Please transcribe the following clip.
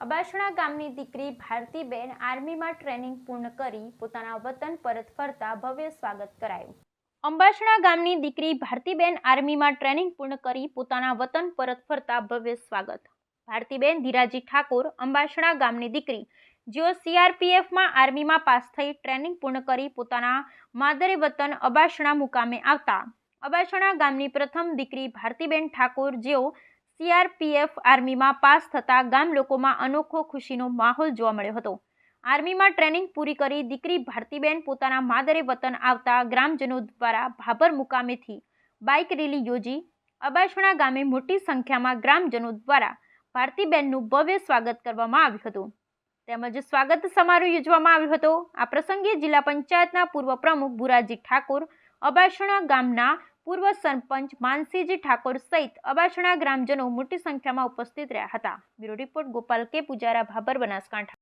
અબાસણા ગામની દીકરી ભારતીબેન આર્મીમાં ટ્રેનિંગ પૂર્ણ કરી પોતાના વતન પરત ફરતા ભવ્ય સ્વાગત કરાયું. અંબાસણા ગામની દીકરી ભારતીબેન આર્મીમાં ટ્રેનિંગ પૂર્ણ કરી પોતાના વતન પરત ફરતા ભવ્ય સ્વાગત. ભારતીબેન ધીરાજી ઠાકોર, અંબાસણા ગામની દીકરી, જેઓ સીઆરપીએફમાં આર્મીમાં પાસ થઈ ટ્રેનિંગ પૂર્ણ કરી પોતાના માદરે વતન અબાસણા મુકામે આવતા. અબાસણા ગામની પ્રથમ દીકરી ભારતીબેન ઠાકોર, જેઓ સીઆરપીએફ આર્મીમાં પાસ થતા ગામ લોકોમાં અનોખો ખુશીનો માહોલ જોવા મળ્યો હતો. આર્મીમાં ટ્રેનિંગ પૂરી કરી દીકરી ભારતીબેન પોતાના માદરે વતન આવતા ગ્રામજનો દ્વારા ભાભર મુકામેથી બાઇક રેલી યોજી. અબાસણા ગામે મોટી સંખ્યામાં ગ્રામજનો દ્વારા ભારતીબેનનું ભવ્ય સ્વાગત કરવામાં આવ્યું હતું. તેમજ સ્વાગત સમારોહ યોજવામાં આવ્યો હતો. આ પ્રસંગે જિલ્લા પંચાયતના પૂર્વ પ્રમુખ ભુરાજી ઠાકોર, અબાસણા ગામના પૂર્વ સરપંચ માનસીજી ઠાકોર સહિત અબાસણા ગ્રામજનો મોટી સંખ્યામાં ઉપસ્થિત રહ્યા હતા. બ્યુરો રિપોર્ટ ગોપાલ કે. પુજારા, ભાભર, બનાસકાંઠા.